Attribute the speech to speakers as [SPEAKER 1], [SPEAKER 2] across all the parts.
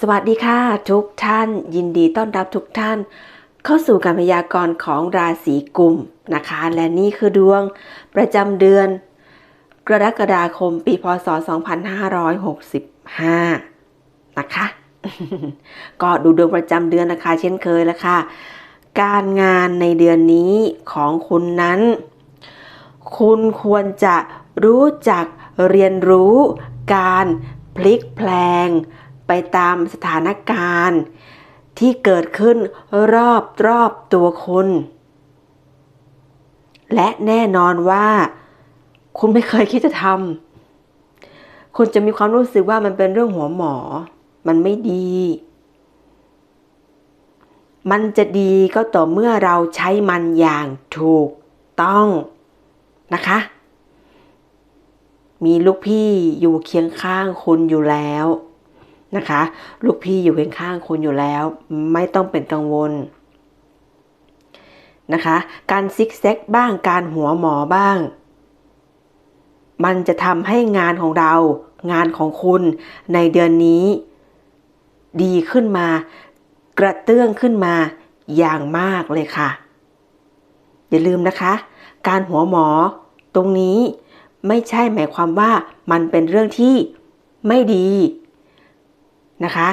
[SPEAKER 1] สวัสดีค่ะ ทุกท่าน ยินดีต้อนรับทุกท่าน เข้าสู่การพยากรณ์ของราศีกุมนะคะ และนี่คือดวงประจำเดือน กรกฎาคมปีพศ 2565 นะคะ ก็ดูดวงประจำเดือนนะคะ เช่นเคยแล้วค่ะ การงานในเดือนนี้ของคุณนั้น คุณควรจะรู้จักเรียนรู้การพลิกแพลง ไปตามสถานการณ์ ที่เกิดขึ้นรอบรอบตัวคุณ และแน่นอนว่า คุณไม่เคยคิดจะทำคุณจะมีความรู้สึกว่ามันเป็นเรื่องหัวหมอ มันไม่ดี มันจะดีก็ต่อเมื่อเราใช้มันอย่างถูกต้องนะคะ มีลูกพี่อยู่เคียงข้างคุณอยู่แล้ว นะคะ ลูกพี่อยู่ข้างๆคุณอยู่แล้ว ไม่ต้องเป็นกังวลนะคะ การซิกแซกบ้างการหัวหมอบ้าง มันจะทำให้งานของเรา งานของคุณในเดือนนี้ ดีขึ้นมา กระเตื้องขึ้นมาอย่างมากเลยค่ะ อย่าลืมนะคะ การหัวหมอ ตรงนี้ไม่ใช่หมายความว่ามันเป็นเรื่องที่ไม่ดี นะคะ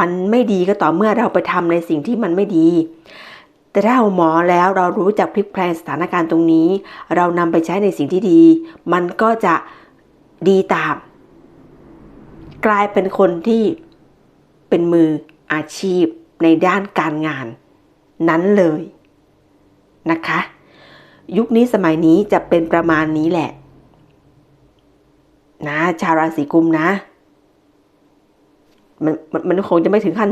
[SPEAKER 1] มันไม่ดีก็ต่อเมื่อเราไปทำในสิ่งที่มันไม่ดี แต่ถ้าเราหมอแล้วเรารู้จักพลิกแพลงสถานการณ์ตรงนี้ เรานำไปใช้ในสิ่งที่ดี มันก็จะดีตาม กลายเป็นคนที่เป็นมืออาชีพในด้านการงาน นั้นเลยนะคะ ยุคนี้สมัยนี้จะเป็นประมาณนี้แหละ นะ ชาวราศีกุมนะ มันมันมันคงจะไม่ถึงขั้น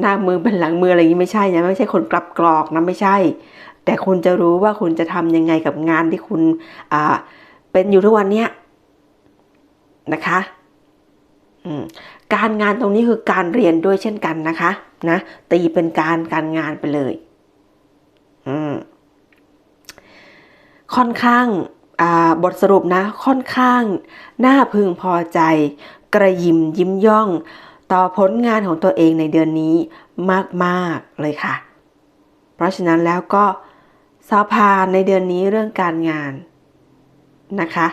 [SPEAKER 1] หน้ามือเป็นหลังมืออะไรอย่างนี้ไม่ใช่นะไม่ใช่คนกลับกรอกนะไม่ใช่ แต่คุณจะรู้ว่าคุณจะทำยังไงกับงานที่คุณอ่าเป็นอยู่ทุกวันเนี้ยนะคะอืมการงานตรงนี้คือการเรียนด้วยเช่นกันนะคะนะตีเป็นการการงานไปเลยอืมค่อนข้างบทสรุปนะ ค่อนข้างน่าพึงพอใจ กระยิมยิ้มย่อง ต่อผลงานของตัวเองในเดือนนี้มากๆเลยค่ะ เพราะฉะนั้นแล้วก็สอบผ่านในเดือนนี้เรื่องการงานนะคะ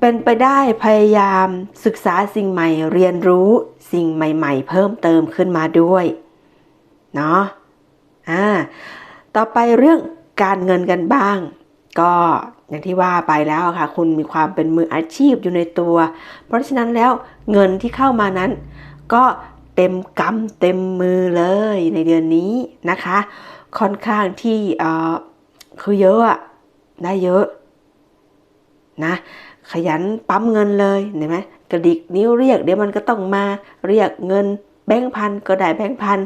[SPEAKER 1] เป็นไปได้พยายามศึกษาสิ่งใหม่เรียนรู้สิ่งใหม่ๆ เพิ่มเติมขึ้นมาด้วยเนาะอ่าต่อไปเรื่องการเงินกันบ้าง ก็ อย่างที่ว่าไปแล้วค่ะ คุณมีความเป็นมืออาชีพอยู่ในตัว เพราะฉะนั้นแล้วเงินที่เข้ามานั้น ก็เต็มกำเต็มมือเลยในเดือนนี้นะคะ ค่อนข้างที่เออคือเยอะอะได้เยอะนะขยันปั๊มเงินเลยเห็นไหมกระดิกนิ้วเรียกเดี๋ยวมันก็ต้องมาเรียกเงินแบงค์พันก็ได้แบงค์พัน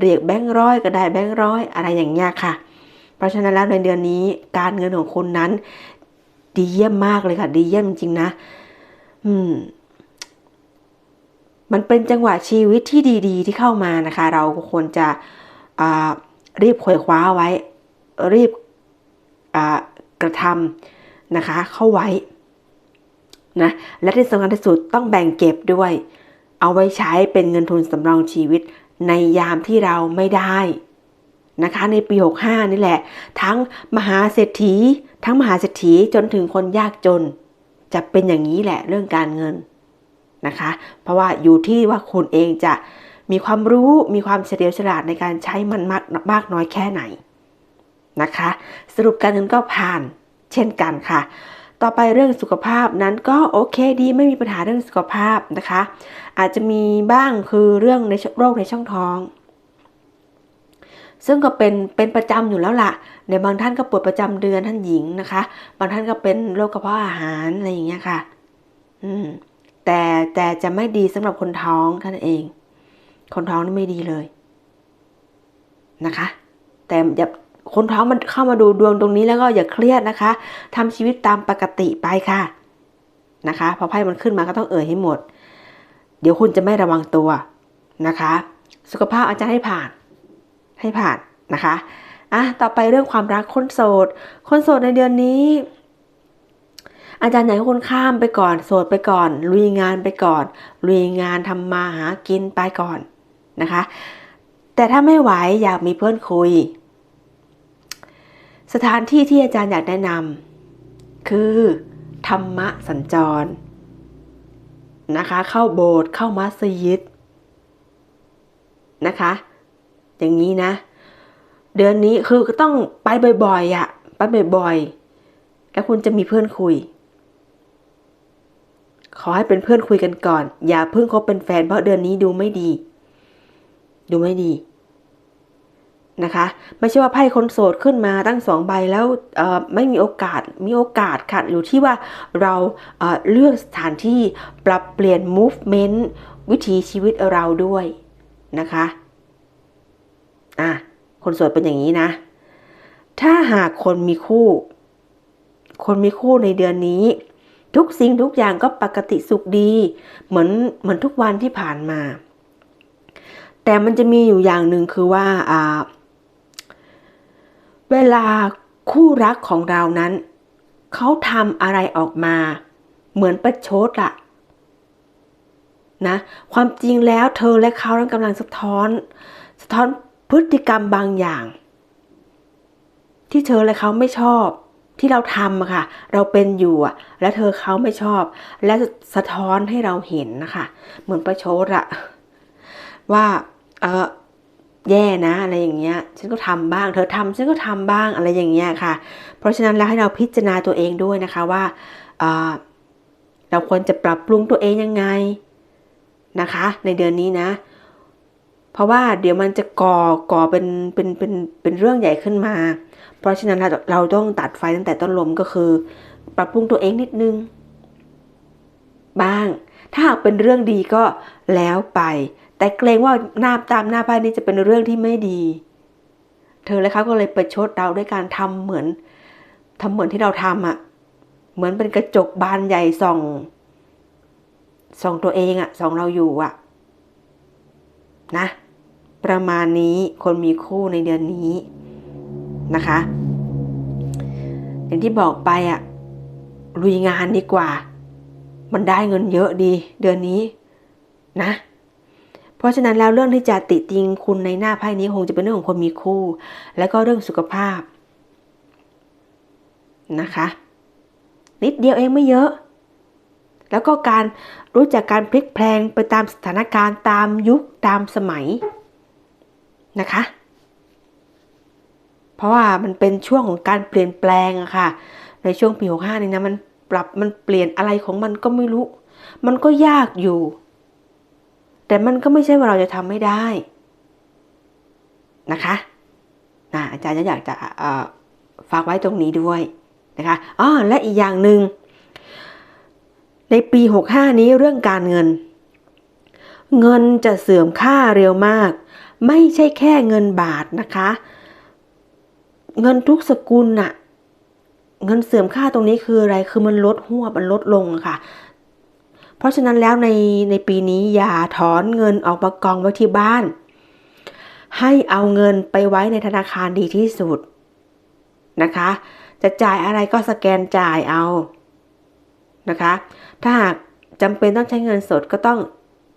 [SPEAKER 1] เรียกแบงค์ร้อยก็ได้แบงค์ร้อยอะไรอย่างเงี้ยค่ะ เพราะฉะนั้นแล้วในเดือนนี้การเงินของคุณนั้น ดีเยี่ยมมากเลยค่ะ ดีเยี่ยมจริงๆนะ อืม มันเป็นจังหวะชีวิตที่ดีๆ ที่เข้ามานะคะ เราควรจะรีบขวยคว้าไว้ รีบกระทำนะคะ เข้าไว้นะและที่สำคัญที่สุดต้องแบ่งเก็บด้วย เอาไว้ใช้เป็นเงินทุนสำรองชีวิตในยามที่เราไม่ได้นะคะ ในปี 65 นี่แหละ ทั้งมหาเศรษฐี ทั้งมหาเศรษฐีจนถึงคนยากจน จะเป็นอย่างนี้แหละเรื่องการเงินนะคะ เพราะว่าอยู่ที่ว่าคุณเองจะมีความรู้มีความเฉลียวฉลาดในการใช้มันมากมากน้อยแค่ไหนนะคะ สรุปการเงินก็ผ่านเช่นกันค่ะ ต่อไปเรื่องสุขภาพนั้นก็โอเคดีไม่มีปัญหาเรื่องสุขภาพนะคะ อาจจะมีบ้างคือเรื่องในโรคในช่องท้อง ซึ่งก็เป็นเป็นประจำอยู่แล้วล่ะในบางท่านก็ปวดประจำเดือนท่านหญิงนะคะ บางท่านก็เป็นโรคกระเพาะอาหารอะไรอย่างเงี้ยค่ะ อืม แต่แต่จะไม่ดีสำหรับคนท้องท่านเอง คนท้องนี่ไม่ดีเลยนะคะ แต่อย่าคนท้องมันเข้ามาดูดวงตรงนี้แล้วก็อย่าเครียดนะคะทำชีวิตตามปกติไปค่ะนะคะพอไพ่มันขึ้นมาก็ต้องเอ่ยให้หมด เดี๋ยวคุณจะไม่ระวังตัวนะคะ สุขภาพอาจารย์ให้ผ่าน ให้ผ่านนะคะอะต่อไปเรื่องความรักคนโสด คนโสดในเดือนนี้ อาจารย์อยากให้คุณข้ามไปก่อน โสดไปก่อน ลุยงานไปก่อน ลุยงานทำมาหากินไปก่อนนะคะ แต่ถ้าไม่ไหวอยากมีเพื่อนคุย สถานที่ที่อาจารย์อยากแนะนำคือธรรมะสัญจรนะคะ เข้าโบสถ์เข้ามัสยิดนะคะ อย่างนี้นะ เดือนนี้คือก็ต้องไปบ่อยๆอะ่ะไปบ่อยๆ แล้วคุณจะมีเพื่อนคุย ขอให้เป็นเพื่อนคุยกันก่อน อย่าเพิ่งคบเป็นแฟนเพราะเดือนนี้ดูไม่ดี ดูไม่ดีนะคะ ไม่ใช่ว่าไพ่คนโสดขึ้นมาตั้งสองใบแล้วไม่มีโอกาสมีโอกาสค่ะอยู่ที่ว่าเราเเลือกสถานที่ปรับเปลี่ยน movement วิถีชีวิตเราด้วยนะคะ อะคนโสดเป็นอย่างนี้นะ ถ้าหากคนมีคู่ คนมีคู่ในเดือนนี้ ทุกสิ่งทุกอย่างก็ปกติสุขดี เหมือนเหมือนทุกวันที่ผ่านมา แต่มันจะมีอยู่อย่างหนึ่งคือว่าอ่าเวลาคู่รักของเรานั้น เขาทำอะไรออกมา เหมือนประชดอะนะ ความจริงแล้วเธอและเขานั้นกำลังสะท้อน สะท้อน พฤติกรรมบางอย่าง ที่เธอและเขาไม่ชอบ ที่เราทำอะค่ะ เราเป็นอยู่อะและเธอเขาไม่ชอบ และสะท้อนให้เราเห็นนะคะ เหมือนประชดอะว่าเออแย่นะอะไรอย่างเงี้ย ฉันก็ทำบ้าง เธอทำฉันก็ทำบ้างอะไรอย่างเงี้ยค่ะ เพราะฉะนั้นแล้วให้เราพิจารณาตัวเองด้วยนะคะว่าเราควรจะปรับปรุงตัวเองยังไงนะคะ ในเดือนนี้นะ เพราะว่าเดี๋ยวมันจะก่อก่อเป็นเป็นเป็นเป็นเรื่องใหญ่ขึ้นมา เพราะฉะนั้นเราเราต้องตัดไฟตั้งแต่ต้นลมก็คือ ปรับปรุงตัวเองนิดนึง บ้าง ถ้าหากเป็นเรื่องดีก็แล้วไป แต่เกรงว่าหน้าตามหน้าไพ่นี้จะเป็นเรื่องที่ไม่ดี เธอและเขาก็เลยประชดเราด้วยการทำเหมือนทำเหมือนที่เราทำอะ่ะ เหมือนเป็นกระจกบานใหญ่ส่องส่องตัวเองอะ่ะส่องเราอยู่อะนะ ประมาณนี้คนมีคู่ในเดือนนี้นะคะ อย่างที่บอกไปอะ่ะลุยงานดีกว่า มันได้เงินเยอะดี เดือนนี้นะ เพราะฉะนั้นแล้วเรื่องที่จะติติงคุณในหน้าไพ่นี้คงจะเป็นเรื่องของคนมีคู่ และก็เรื่องสุขภาพนะคะ นิดเดียวเองไม่เยอะ แล้วก็การรู้จักการพลิกแพลงไปตามสถานการณ์ตามยุคตามสมัย นะคะ เพราะว่ามันเป็นช่วงของการเปลี่ยนแปลงอะค่ะ ในช่วงปีหกห้านี่นะมันปรับมันเปลี่ยนอะไรของมันก็ไม่รู้ มันก็ยากอยู่ แต่มันก็ไม่ใช่ว่าเราจะทำไม่ได้นะคะนะอาจารย์จะอยากจะฝากไว้ตรงนี้ด้วยนะคะอ๋อและอีกอย่างหนึ่งในปี 65 นี้เรื่องการเงิน เงินจะเสื่อมค่าเร็วมาก ไม่ใช่แค่เงินบาทนะคะ เงินทุกสกุลน่ะ เงินเสื่อมค่าตรงนี้คืออะไร คือมันลดหัวมันลดลงค่ะ เพราะฉะนั้นแล้วในในปีนี้อย่าถอนเงินออกมากองไว้ที่บ้าน ให้เอาเงินไปไว้ในธนาคารดีที่สุดนะคะ จะจ่ายอะไรก็สแกนจ่ายเอานะคะ ถ้าหากจำเป็นต้องใช้เงินสดก็ต้อง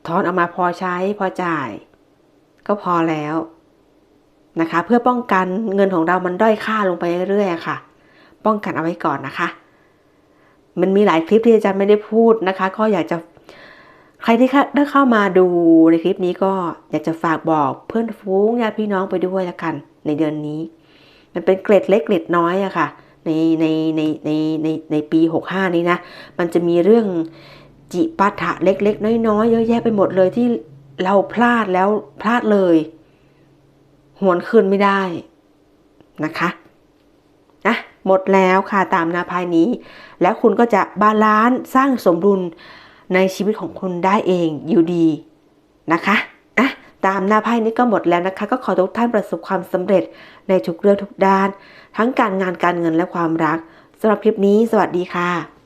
[SPEAKER 1] ถอนออกมาพอใช้พอจ่าย ก็พอแล้วนะคะ เพื่อป้องกันเงินของเรามันด้อยค่าลงไปเรื่อยๆค่ะ ป้องกันเอาไว้ก่อนนะคะ มันมีหลายคลิปที่อาจารย์ไม่ได้พูดนะคะ ก็อยากจะใครที่ได้เข้ามาดูในคลิปนี้ก็อยากจะฝากบอกเพื่อนฟูงญาติพี่น้องไปด้วยละกัน ในเดือนนี้ มันเป็นเกร็ดเล็กเกร็ดน้อยอะค่ะ ในในในในในในปี 65 นี้นะ มันจะมีเรื่องจิปัถะเล็กๆ น้อยๆ เยอะแยะไปหมดเลยที่ เราพลาดแล้วพลาดเลย หวนคืนไม่ได้นะคะนะหมดแล้วค่ะตามนาภายนี้ แล้วคุณก็จะบาลานซ์สร้างสมดุลในชีวิตของคุณได้เองอยู่ดีนะคะอะตามหน้าไพ่นี้ก็หมดแล้วนะคะ ก็ขอทุกท่านประสบความสำเร็จในทุกเรื่องทุกด้าน ทั้งการงานการเงินและความรักสำหรับคลิปนี้ สวัสดีค่ะ